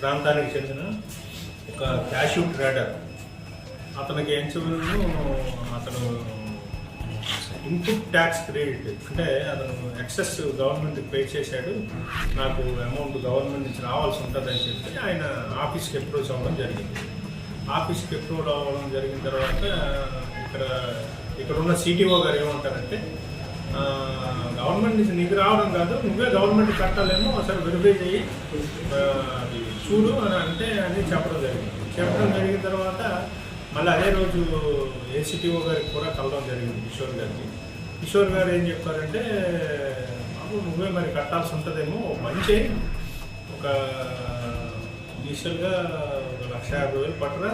ప్రాంతానికి చెందిన ఒక క్యాషూ ట్రేడర్. అతనికి ఏం చెవులను అతను ఇన్పుట్ ట్యాక్స్ క్రెడిట్ అంటే అతను ఎక్సెస్ గవర్నమెంట్కి పే చేశాడు నాకు అమౌంట్ గవర్నమెంట్ నుంచి రావాల్సి ఉంటుందని చెప్పి ఆయన ఆఫీస్కి అప్రోచ్ అవ్వడం జరిగింది. ఆఫీస్కి అప్రోచ్ అవ్వడం జరిగిన తర్వాత ఇక్కడ ఇక్కడ ఉన్న సిటీఓ గారు ఏమంటారంటే గవర్నమెంట్ నుంచి నీకు రావడం కాదు నువ్వే గవర్నమెంట్ కట్టాలేమో ఒకసారి వెరిఫై చేయి అది చూడు అని అంటే అని చెప్పడం జరిగింది. చెప్పడం జరిగిన తర్వాత మళ్ళీ అదే రోజు ఏసీటీఓ గారికి కూడా కలవడం జరిగింది కిషోర్ గారికి కిషోర్ గారు ఏం చెప్పారంటే బాబు నువ్వే మరి కట్టాల్సి ఉంటుందేమో. మంచి. ఒక ఇనిషియల్గా ఒక లక్ష యాభై వేలు పట్టరా.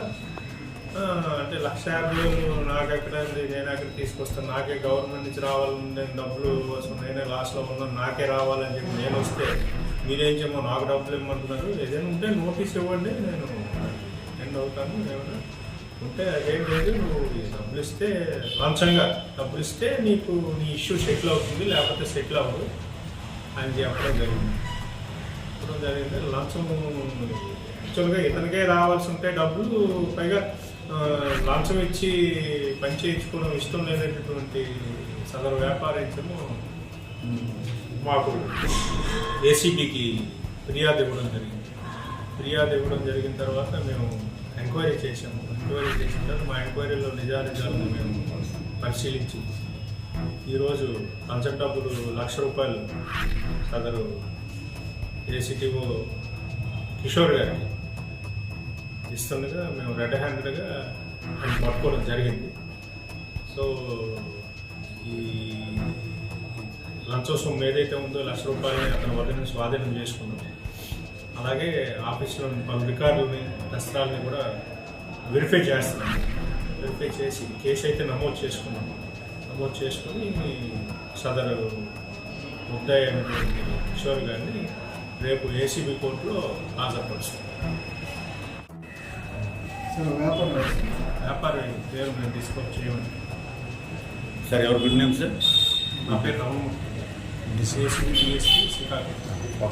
అంటే లక్ష యాభై వేలు నాకు ఎక్కడ నేను ఎక్కడ తీసుకొస్తాను? నాకే గవర్నమెంట్ నుంచి రావాలని నేను డబ్బులు కోసం నేనే లాస్ట్లో ఉన్నాను. నాకే రావాలని చెప్పి నేను వస్తే మీరేం చేయమో? నాకు డబ్బులు ఇవ్వమంటున్నారు. ఏదైనా ఉంటే నోటీస్ ఇవ్వండి. నేను ఎండ్ అవుతాను. ఏమైనా ఉంటే అదేం లేదు నువ్వు డబ్బులు ఇస్తే లంచంగా డబ్బులు ఇస్తే నీకు నీ ఇష్యూ సెటిల్ అవుతుంది లేకపోతే సెటిల్ అవ్వదు అని చెప్పడం జరిగింది. ఇప్పుడు జరిగింది లంచం యాక్చువల్గా ఇతనికే రావాల్సి ఉంటే డబ్బులు పైగా లంచం ఇచ్చి పని చేయించుకోవడం ఇష్టం లేనటువంటి సదరు వ్యాపారించము మాకు ఏసీబీకి ఫిర్యాదు ఇవ్వడం జరిగింది. ఫిర్యాదు ఇవ్వడం జరిగిన తర్వాత మేము ఎంక్వైరీ చేసాము ఎంక్వైరీ చేసిన తర్వాత మా ఎంక్వైరీలో నిజానిజాలను మేము పరిశీలించి ఈరోజు లంచం డబ్బులు లక్ష రూపాయలు సదరు ఏసీటీఓ కిషోర్ గారికి ఇస్తుండగా మేము రెడ్ హ్యాండెడ్గా ఆయన పట్టుకోవడం జరిగింది. సో ఈ లంచోత్సవం ఏదైతే ఉందో లక్ష రూపాయలని అతని వద్ద నుంచి స్వాధీనం చేసుకున్నాం. అలాగే ఆఫీస్లో పలు రికార్డులని దస్త్రాలని కూడా వెరిఫై చేస్తున్నాం. వెరిఫై చేసి కేసు అయితే నమోదు చేసుకున్నాం. నమోదు చేసుకుని సదరు ముద్దాయి అయినటువంటి కిషోర్ గారిని రేపు ఏసీబీ కోర్టులో హాజరుపరుస్తాం. సార్ వ్యాపారం వ్యాపారం పేరు మేము డిస్కౌంట్ చేయమని. సార్ ఎవరు గుడ్ నేమ్ సార్? నా పేరు రామమూర్తి. ACB DSP Srikakulam.